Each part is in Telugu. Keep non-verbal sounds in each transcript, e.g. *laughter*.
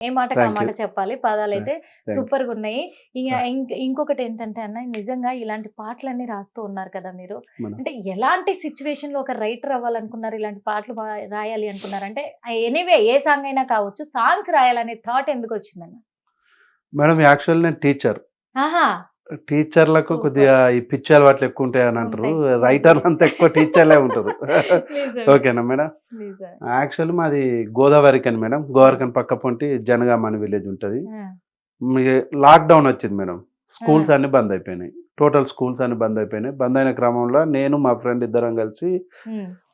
ఏ మాట Thank మాట you. చెప్పాలి. పదాలు అయితే. సూపర్గా ఉన్నాయి ఇంకా Ah. ఇంక- ఇంకొకటి ఏంటంటే అన్న నిజంగా ఇలాంటి పాటలన్నీ రాస్తూ ఉన్నారు కదా మీరు. అంటే ఎలాంటి సిచ్యువేషన్లో ఒక రైటర్ అవ్వాలనుకున్నారు? ఇలాంటి పాటలు రాయాలి అనుకున్నారు? అంటే ఎనీవే ఏ సాంగ్ అయినా కావచ్చు సాంగ్స్ రాయాలనే థాట్ ఎందుకు వచ్చిందన్న? మేడం యాక్చువల్ నేను టీచర్. ఆహా! టీచర్లకు. కొద్దిగా ఈ పిచ్చి అలవాట్లు ఎక్కువ ఉంటాయి అని అంటారు. రైటర్లు అంతా. ఎక్కువ టీచర్లే ఉంటారు. ఓకేనా మేడం. యాక్చువల్ మాది గోదావరి కని మేడం. గోదావరికని పక్క పొంటి జనగామ అని విలేజ్ ఉంటుంది. లాక్డౌన్ వచ్చింది మేడం. స్కూల్స్ అన్ని బంద్ అయిపోయినాయి. టోటల్ స్కూల్స్ అన్ని బంద్ అయిపోయినాయి. బంద్ అయిన క్రమంలో నేను మా ఫ్రెండ్ ఇద్దరం కలిసి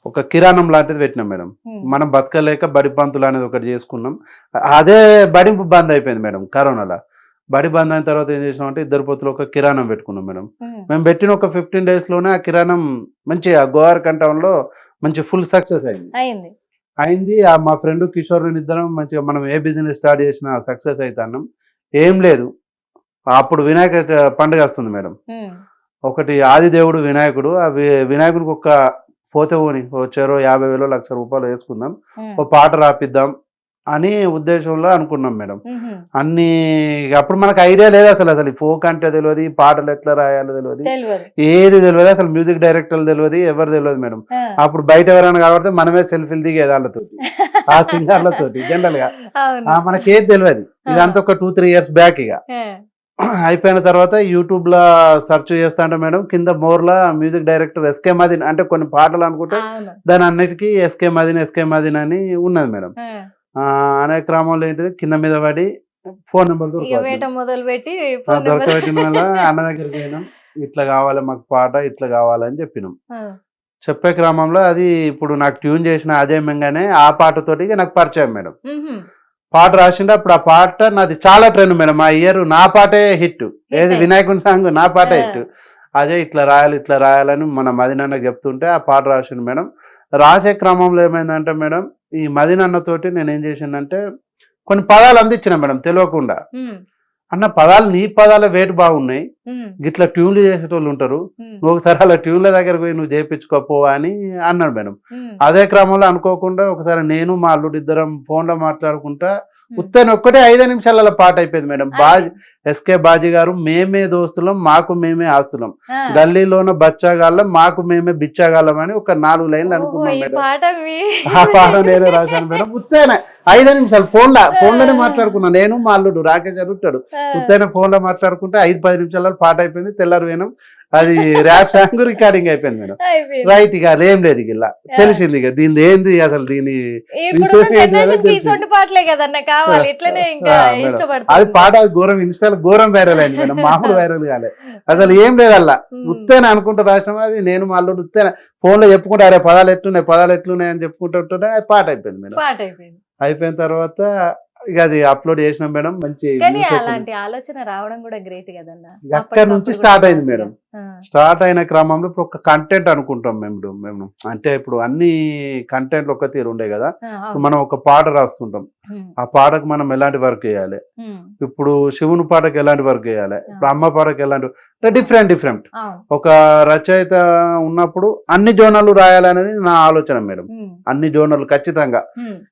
ఒక కిరాణం లాంటిది పెట్టినాం మేడం. మనం బతకలేక బడి పంతులు అనేది ఒకటి చేసుకున్నాం. అదే బడి బంద్ అయిపోయింది మేడం కరోనాలో. బడి బంద్ అయిన తర్వాత ఏం చేసినాం అంటే ఇద్దరు పొత్తులు ఒక కిరాణం పెట్టుకున్నాం మేడం. మేము పెట్టిన ఒక ఫిఫ్టీన్లోనే ఆ కిరాణం మంచి ఆ గోవార్లో మంచి ఫుల్ సక్సెస్ అయింది. అయింది. ఆ మా ఫ్రెండ్ కిషోర్ ఇద్దరం మంచిగా మనం ఏ బిజినెస్ స్టార్ట్ చేసినా సక్సెస్ అవుతాన్నాం ఏం లేదు. అప్పుడు వినాయక పండుగ వస్తుంది మేడం. ఒకటి ఆదిదేవుడు వినాయకుడు ఆ వినాయకుడికి ఒక పోతే పోని వచ్చారో యాభై వేలు లక్ష రూపాయలు వేసుకుందాం. ఒక పాట రాపిద్దాం. అని ఉద్దేశంలో అనుకున్నాం మేడం. అన్ని అప్పుడు మనకు ఐడియా లేదు అసలు అసలు ఫోక్ అంటే తెలియదు పాటలు ఎట్లా రాయాలో తెలియదు ఏది తెలియదు అసలు మ్యూజిక్ డైరెక్టర్లు తెలియదు ఎవరు తెలియదు మేడం. అప్పుడు బయట ఎవరైనా కాబట్టి మనమే సెల్ఫీలు దిగేది వాళ్ళతో ఆ సింగర్లతోటి జనరల్గా ఆ, మనకేది తెలియదు ఇదంతా ఒక టూ త్రీ ఇయర్స్ బ్యాక్ ఇక. అయిపోయిన తర్వాత యూట్యూబ్లో సెర్చ్ చేస్తా అంటే మేడం. కింద మోర్లా మ్యూజిక్ డైరెక్టర్ ఎస్కే మదిన్ అంటే కొన్ని పాటలు అనుకుంటే దాని అన్నిటికీ ఎస్కే మదిన్ ఎస్కే మదిన్ అని ఉన్నది మేడం. అనే క్రమంలో ఏంటిది? కింద మీద పడి ఫోన్ నెంబర్ దొరకబెట్టిన వల్ల అన్న దగ్గరికి పోయినాం. ఇట్లా కావాలి మాకు పాట ఇట్లా కావాలని చెప్పినాం. చెప్పే క్రమంలో అది ఇప్పుడు నాకు ట్యూన్ చేసిన అజయ్ మెంగానే ఆ పాటతోటి నాకు పరిచయం మేడం. పాట రాసిండే అప్పుడు ఆ పాట నాది చాలా ట్రెండ్ మేడం. ఆ ఇయర్ నా పాటే హిట్. ఏది. వినాయకుని సాంగ్ నా పాటే. హిట్. అజయ్ ఇట్లా రాయాలి ఇట్లా రాయాలని మన మదినన్న చెప్తుంటే ఆ పాట రాసిండు మేడం. రాసే క్రమంలో ఏమైందంటే మేడం ఈ మదినన్నతోటి నేను ఏం చేసిందంటే కొన్ని పదాలు అందించిన మేడం తెలియకుండా. అన్న పదాలు నీ పదాల వేటు బాగున్నాయి. గిట్లా ట్యూన్లు చేసేటోళ్ళు ఉంటారు. నువ్వు ఒకసారి అలా ట్యూన్ల దగ్గరకు పోయి నువ్వు చేయించుకోపో అని అన్నాడు మేడం. అదే క్రమంలో అనుకోకుండా ఒకసారి నేను మా అల్లుడు ఇద్దరం ఫోన్లో మాట్లాడుకుంటా ఉత్తని ఒక్కటే ఐదే నిమిషాల పాట అయిపోయింది మేడం. బాజీ ఎస్కే బాజీ గారు మేమే దోస్తులం మాకు మేమే ఆస్తులం. గల్లీలోన బచ్చాగాళ్ళం మాకు మేమే బిచ్చాగాళ్ళం అని ఒక నాలుగు లైన్లు అనుకున్నాం మేడం. ఆ పాట నేనే రాశాను మేడం. ఉత్తేనే ఐదే నిమిషాలు ఫోన్లో ఫోన్లోనే మాట్లాడుకున్నా. నేను మా అల్లుడు రాకేష్ అని ఉంటాడు. ఉత్తైన ఫోన్లో మాట్లాడుకుంటే ఐదు పది నిమిషాలలో పాట అయిపోయింది తెల్లారు పోయినాం అది ర్యాప్ సాంగ్ రికార్డింగ్ అయిపోయింది మేడం. రైట్ ఇక ఏం లేదు ఇక ఇలా. తెలిసింది ఇక దీని ఏంది అసలు దీని. అది పాట ఘోరం ఇన్స్టాల్ ఘోరం వైరల్ అయింది మేడం. మామూలు వైరల్ కాలే. అసలు ఏం లేదు అలా. ఉమ్. ఉత్తేనే అనుకుంటా రాసిన. అది నేను మా అల్లుడు ఉత్తేనే. ఫోన్లో చెప్పుకుంటా అరే పదాలు ఎట్లున్నాయి? పదాలు ఎట్లున్నాయి? అని చెప్పుకుంటుంటే అది పాట అయిపోయింది మేడం. పాట అయిపోయింది. అయిపోయిన తర్వాత ఇక అది అప్లోడ్ చేసినాం మేడం. మంచి. అలాంటి ఆలోచన రావడం కూడా గ్రేట్ కదన్న. అక్కడి నుంచి స్టార్ట్ అయింది మేడం. స్టార్ట్ అయిన క్రమంలో ఇప్పుడు ఒక కంటెంట్ అనుకుంటాం మేము మేము. అంటే ఇప్పుడు అన్ని కంటెంట్లు ఒక తీరు ఉండే కదా. మనం ఒక పాట రాస్తుంటాం. ఆ పాటకు మనం ఎలాంటి వర్క్ చేయాలి? ఇప్పుడు శివుని పాటకి ఎలాంటి వర్క్ చేయాలి? ఇప్పుడు అమ్మ పాటకి ఎలాంటి డిఫరెంట్ డిఫరెంట్ అవును. ఒక రచయిత ఉన్నప్పుడు అన్ని జోనర్లు రాయాలనేది నా ఆలోచన మేడం. అన్ని జోనర్లు ఖచ్చితంగా.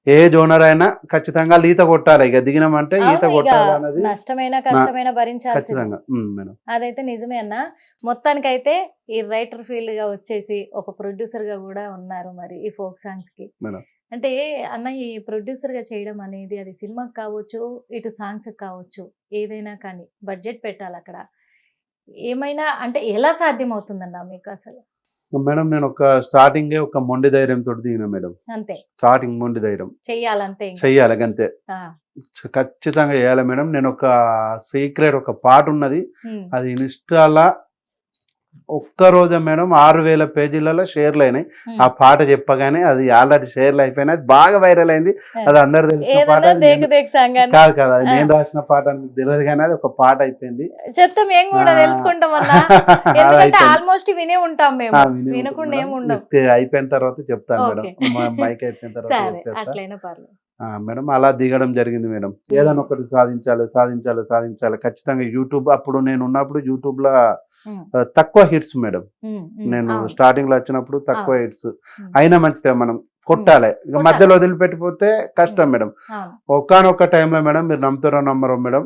ఏ జోనర్ అయినా ఖచ్చితంగా ఈత కొట్టాలి. ఇక దిగినామంటే ఈత కొట్టాలి అనేది నష్టమైన కష్టమైన భరించాల్సింది. ఖచ్చితంగా. మేడం. అదైతే నిజమే అన్న. మొత్తానికైతే ఈ రైటర్ ఫీల్డ్గా వచ్చేసి ఒక ప్రొడ్యూసర్గా కూడా ఉన్నారు మరి ఈ ఫోక్ సాంగ్స్కి. అంటే అన్న ఈ ప్రొడ్యూసర్గా చేయడం అనేది అది సినిమాకి కావచ్చు ఇటు సాంగ్స్ కావచ్చు ఏదైనా కానీ బడ్జెట్ పెట్టాలి అక్కడ. ఏమైనా అంటే ఎలా సాధ్యం అవుతుందన్న మీకు అసలు? మేడం నేను ఒక స్టార్టింగ్ ఒక మొండి ధైర్యం తోటి దిగిన మేడం. అంతే. స్టార్టింగ్ మొండి ధైర్యం. చెయ్యాలంతే. చెయ్యాలి అంతే. ఖచ్చితంగా చేయాలి మేడం. నేను ఒక సీక్రెట్ ఒక పాట ఉన్నది. అది ఇన్స్టాలా ఒక్క రోజే మేడం ఆరు వేల పేజీలలో షేర్లు అయినాయి. ఆ పాట చెప్పగానే అది ఆల్రెడీ షేర్లు అయిపోయినాయి. అది బాగా వైరల్ అయింది. అది అందరు తెలిసిన పాట. కాదు కాదు అది. నేను రాసిన పాట తెలియదు కానీ అది ఒక పాట అయిపోయింది. చెప్తే మేము కూడా. తెలుసుకుంటాం. *laughs* ఆల్మోస్ట్ వినే ఉంటాం మేము. వినకుండా ఏం అయిపోయిన తర్వాత చెప్తాను మేడం. మైక్ అయిపోయిన తర్వాత మేడం అలా దిగడం జరిగింది మేడం. ఏదైనా ఒకటి సాధించాలి సాధించాలి సాధించాలి. ఖచ్చితంగా యూట్యూబ్ అప్పుడు నేను ఉన్నప్పుడు యూట్యూబ్లో ఉమ్, ఆ, తక్కువ హిట్స్ మేడం. నేను. స్టార్టింగ్లో వచ్చినప్పుడు తక్కువ హిట్స్. అయినా మంచిదే మనం కొట్టాలి. ఇక. మధ్యలో వదిలిపెట్టిపోతే కష్టం మేడం. ఒకానొక టైంలో మేడం మీరు నమ్ముతారో నమ్మరో మేడం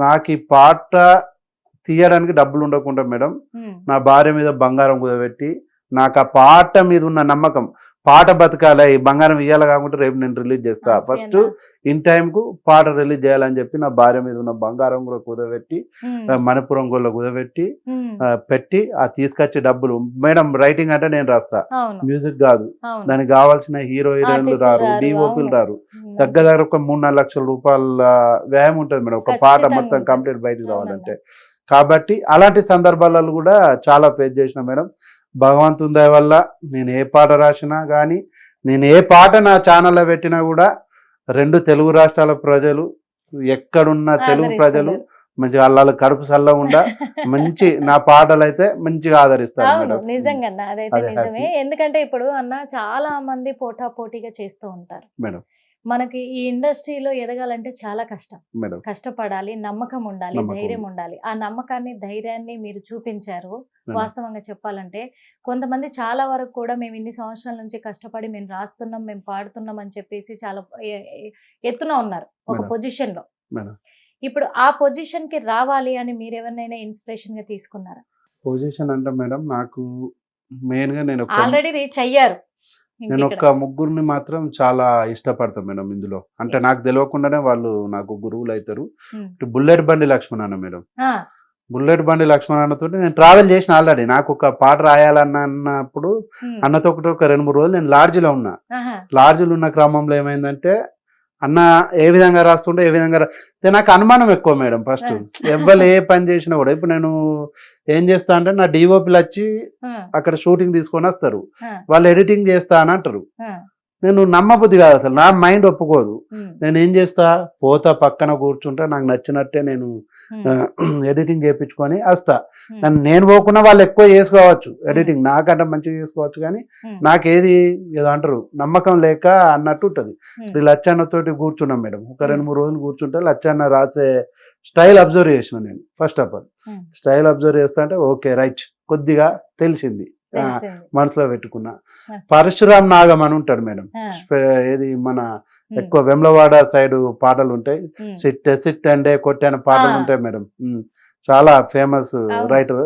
నాకు ఈ పాట తీయడానికి డబ్బులు ఉండకుండా మేడం నా భార్య మీద బంగారం కుదబెట్టి నాకు ఆ పాట మీద ఉన్న నమ్మకం పాట బతకాలి? ఈ బంగారం ఇయ్యాలి కాకుండా రేపు నేను రిలీజ్ చేస్తా. ఫస్ట్? ఇన్ టైం కు పాట రిలీజ్ చేయాలని చెప్పి నా భార్య మీద ఉన్న బంగారం కూడా కుదబెట్టి మణిపురం గోళ్ళ కుదబెట్టి పెట్టి ఆ తీసుకొచ్చే డబ్బులు. మేడం రైటింగ్ అంటే నేను రాస్తా. మ్యూజిక్ కాదు. దానికి కావాల్సిన హీరో హీరోయిన్లు రారు. డిఓపీలు. రారు. దగ్గర దగ్గర ఒక మూడు నాలుగు లక్షల రూపాయల వ్యయం ఉంటుంది మేడం. ఒక పాట మొత్తం. కంప్లీట్ బయటకు. రావాలంటే. కాబట్టి అలాంటి సందర్భాలలో కూడా చాలా ఫేస్ చేసిన మేడం. భగవంతుని దయ వల్ల నేను ఏ పాట రాసినా కానీ నేను ఏ పాట నా ఛానల్లో పెట్టినా కూడా రెండు తెలుగు రాష్ట్రాల ప్రజలు ఎక్కడున్న తెలుగు ప్రజలు మంచి వాళ్ళ కడుపు చల్ల ఉండ *laughs* మంచి నా పాటలు అయితే మంచిగా ఆదరిస్తారు నిజంగా అదైతే అదే నిజమే. ఎందుకంటే ఇప్పుడు అన్న చాలా మంది పోటా పోటీగా చేస్తూ ఉంటారు. మేడం. మనకి ఈ ఇండస్ట్రీలో ఎదగాలంటే చాలా కష్టం. కష్టపడాలి నమ్మకం ఉండాలి ధైర్యం. ఉండాలి. ఆ నమ్మకాన్ని ధైర్యాన్ని మీరు చూపించారు. వాస్తవంగా చెప్పాలంటే కొంతమంది చాలా వరకు కూడా మేము ఇన్ని సంవత్సరాల నుంచి కష్టపడి మేము రాస్తున్నాం మేము పాడుతున్నాం అని చెప్పేసి చాలా ఎత్తున ఉన్నారు ఒక. పొజిషన్లో ఇప్పుడు ఆ పొజిషన్కి రావాలి అని మీరు ఎవరినైనా ఇన్స్పిరేషన్గా తీసుకున్నారా? పొజిషన్ అంటే మేడం నాకు మెయిన్గా నేను ఆల్రెడీ రీచ్ అయ్యారు. నేను. ఒక్క ముగ్గురిని మాత్రం చాలా ఇష్టపడతాను మేడం ఇందులో. అంటే నాకు తెలియకుండానే వాళ్ళు నాకు గురువులు అవుతారు బుల్లెట్ బండి లక్ష్మణ్ మేడం. బుల్లెట్ బండి లక్ష్మణ్ అన్నతో నేను ట్రావెల్ చేసిన ఆల్రెడీ నాకు ఒక పాట రాయాలన్న అన్నప్పుడు అన్నతో ఒకటి ఒక రెండు మూడు రోజులు నేను లాడ్జిలో ఉన్నా. లాడ్జిలో ఉన్న క్రమంలో ఏమైందంటే అన్న ఏ విధంగా రాస్తుంటే ఏ విధంగా నాకు అనుమానం ఎక్కువ మేడం ఫస్ట్ ఎవ్వరు ఏ పని చేసినా కూడా ఇప్పుడు నేను ఏం చేస్తా అంటే నా డిఓపిలు వచ్చి అక్కడ షూటింగ్ తీసుకొని వస్తారు. వాళ్ళు ఎడిటింగ్ చేస్తా అని అంటారు. నేను నమ్మబుద్ధి కాదు అసలు. నా మైండ్ ఒప్పుకోదు. నేను ఏం చేస్తా? పోతా పక్కన కూర్చుంటా నాకు నచ్చినట్టే నేను *clears throat* ఎడిటింగ్ చేయించుకొని వస్తా. నన్ను నేను పోకుండా వాళ్ళు ఎక్కువ చేసుకోవచ్చు. ఎడిటింగ్ నాకంటే మంచిగా చేసుకోవచ్చు కానీ నాకేది ఏదో అంటారు నమ్మకం లేక అన్నట్టు ఉంటుంది. ఇప్పుడు లచ్చన్న తోటి కూర్చున్నాం మేడం. ఒక రెండు. మూడు రోజులు కూర్చుంటే లచ్చన్న రాసే స్టైల్ అబ్జర్వ్ చేసిన నేను first of all. Style observe చేస్తా అంటే ఓకే రైట్ కొద్దిగా తెలిసింది. మనసులో పెట్టుకున్నా. పరశురామ్ నాగం అని ఉంటాడు మేడం ఏది మన ఎక్కువ వెమ్లవాడ సైడ్ పాటలు ఉంటాయి సిట్ సిట్ అంటే కొట్టాన పాటలు. ఉంటాయి మేడం. చాలా ఫేమస్. రైటర్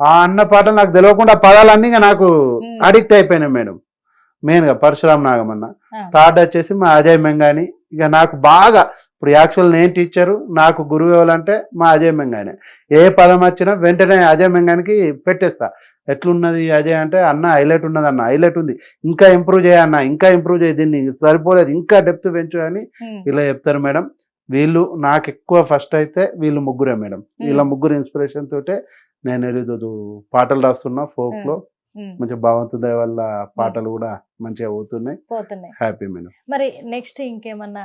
ఆ అన్న పాటలు నాకు తెలియకుండా పదాలన్నీ నాకు. అడిక్ట్ అయిపోయినాయి మేడం మెయిన్గా పరశురామ్ నాగమన్న. థర్డ్ వచ్చేసి మా అజయ్ మెంగాని ఇక నాకు బాగా ఇప్పుడు యాక్చువల్ నేను టీచరు నాకు గురువు ఎవరంటే మా అజయ్ మెంగానే. ఏ పదం వచ్చినా వెంటనే అజయ్ మెంగానికి పెట్టేస్తా. ఎట్లున్నది అజయ్ అంటే అన్న హైలైట్ ఉన్నది అన్న హైలైట్ ఉంది. ఇంకా ఇంప్రూవ్ చేయన్న ఇంకా ఇంప్రూవ్ చేయ దీన్ని సరిపోలేదు ఇంకా డెప్త్ పెంచు అని ఇలా చెప్తారు మేడం. వీళ్ళు నాకు ఎక్కువ ఫస్ట్ అయితే వీళ్ళు ముగ్గురే మేడం. వీళ్ళ ముగ్గురు ఇన్స్పిరేషన్ తోటే నేను ఈరోజు పాటలు రాస్తున్నా ఫోక్లో మంచి భగవంతుడి వల్ల పాటలు కూడా మంచిగా అవుతున్నాయి హ్యాపీ మేడం. మరి నెక్స్ట్ ఇంకేమన్నా